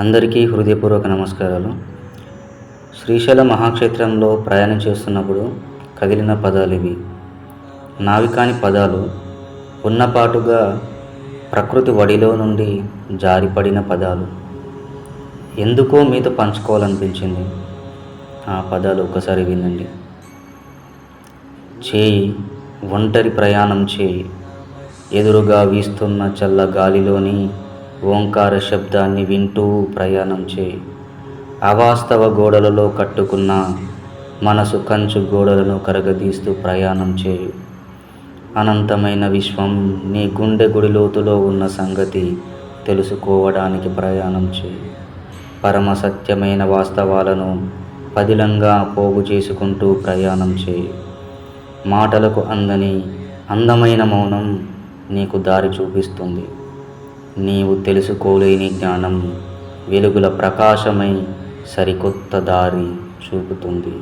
అందరికీ హృదయపూర్వక నమస్కారాలు. శ్రీశైల మహాక్షేత్రంలో ప్రయాణం చేస్తున్నప్పుడు కదిలిన పదాలు ఇవి. నావి కాని పదాలు ఉన్నపాటుగా ప్రకృతి వడిలో నుండి జారిపడిన పదాలు. ఎందుకో మీతో పంచుకోవాలనిపించింది. ఆ పదాలు ఒకసారి వినండి. చేయి ఒంటరి ప్రయాణం చేయి. ఎదురుగా వీస్తున్న చల్ల గాలిలోని ఓంకార శబ్దాన్ని వింటూ ప్రయాణం చేయి. అవాస్తవ గోడలలో కట్టుకున్న మనసు కంచు గోడలను కరగదీస్తూ ప్రయాణం చేయు. అనంతమైన విశ్వం నీ గుండె గుడి లోతులో ఉన్న సంగతి తెలుసుకోవడానికి ప్రయాణం చేయి. పరమ సత్యమైన వాస్తవాలను పదిలంగా పోగు చేసుకుంటూ ప్రయాణం చేయి. మాటలకు అందని అందమైన మౌనం నీకు దారి చూపిస్తుంది. నీవు తెలుసుకోలేని జ్ఞానం వెలుగుల ప్రకాశమై సరికొత్త దారి చూపుతుంది.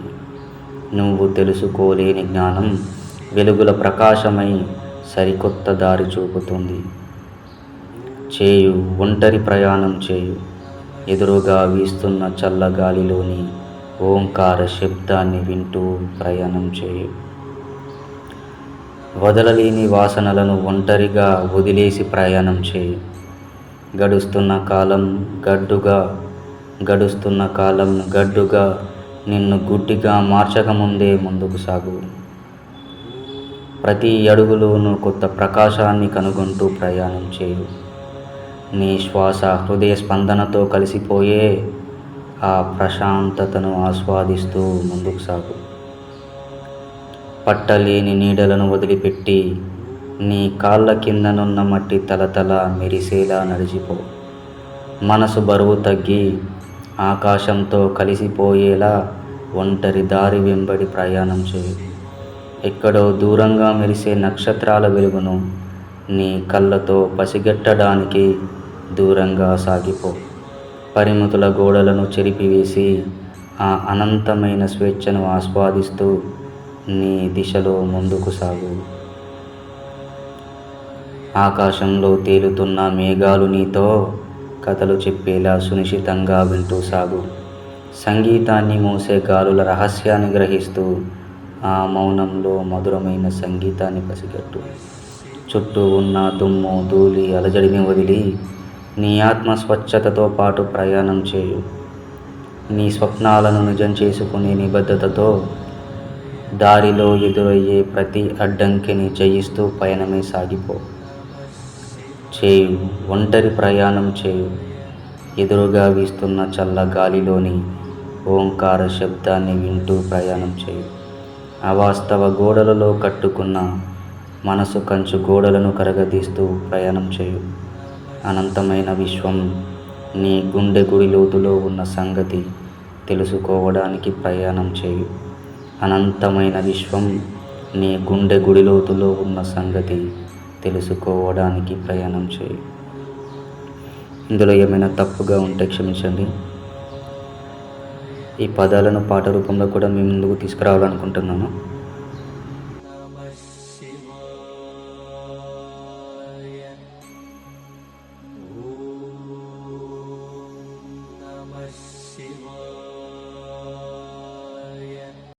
నువ్వు తెలుసుకోలేని జ్ఞానం వెలుగుల ప్రకాశమై సరికొత్త దారి చూపుతుంది. చేయు ఒంటరి ప్రయాణం చేయు. ఎదురుగా వీస్తున్న చల్లగాలిలోని ఓంకార శబ్దాన్ని వింటూ ప్రయాణం చేయు. వదలలేని వాసనలను ఒంటరిగా వదిలేసి ప్రయాణం చేయు. గడుస్తున్న కాలం గడ్డుగా గడుస్తున్న కాలం గడ్డుగా నిన్ను గుడ్డిగా మార్చకముందే ముందుకు సాగు. ప్రతి అడుగులోనూ కొత్త ప్రకాశాన్ని కనుగొంటూ ప్రయాణం చేయు. నీ శ్వాస హృదయ స్పందనతో కలిసిపోయే ఆ ప్రశాంతతను ఆస్వాదిస్తూ ముందుకు సాగు. పట్టలేని నీడలను వదిలిపెట్టి నీ కాళ్ళ కిందనున్న మట్టి తలతల మెరిసేలా నడిచిపో. మనసు బరువు తగ్గి ఆకాశంతో కలిసిపోయేలా ఒంటరి దారి వెంబడి ప్రయాణం చేయి. ఎక్కడో దూరంగా మెరిసే నక్షత్రాల వెలుగును నీ కళ్ళతో పసిగట్టడానికి దూరంగా సాగిపో. పరిమితుల గోడలను చెరిపివేసి ఆ అనంతమైన స్వేచ్ఛను ఆస్వాదిస్తూ నీ దిశలో ముందుకు సాగు. ఆకాశంలో తేలుతున్న మేఘాలు నీతో కథలు చెప్పేలా సునిశితంగా వింటూ సాగు. సంగీతాన్ని మోసే గాలుల రహస్యాన్ని గ్రహిస్తూ ఆ మౌనంలో మధురమైన సంగీతాన్ని పసిగట్టు. చుట్టూ ఉన్న దుమ్ము ధూళి అలజడిని వదిలి నీ ఆత్మ స్వచ్ఛతతో పాటు ప్రయాణం చేయు. నీ స్వప్నాలను నిజం చేసుకునే నిబద్ధతతో దారిలో ఎదురయ్యే ప్రతి అడ్డంకిని జయిస్తూ పయనమే సాగిపో. చేయు ఒంటరి ప్రయాణం చేయు. ఎదురుగా వీస్తున్న చల్ల గాలిలోని ఓంకార శబ్దాన్ని వింటూ ప్రయాణం చేయు. అవాస్తవ గోడలలో కట్టుకున్న మనసు కంచు గోడలను కరగదీస్తూ ప్రయాణం చేయు. అనంతమైన విశ్వం నీ గుండె గుడి లోతులో ఉన్న సంగతి తెలుసుకోవడానికి ప్రయాణం చేయు. అనంతమైన విశ్వం నీ గుండె గుడి లోతులో ఉన్న సంగతి తెలుసుకోవడానికి ప్రయాణం చేయి. ఇందులో ఏమైనా తప్పుగా ఉంటే క్షమించండి. ఈ పదాలను పాట రూపంలో కూడా మీ ముందుకు తీసుకురావాలనుకుంటున్నాను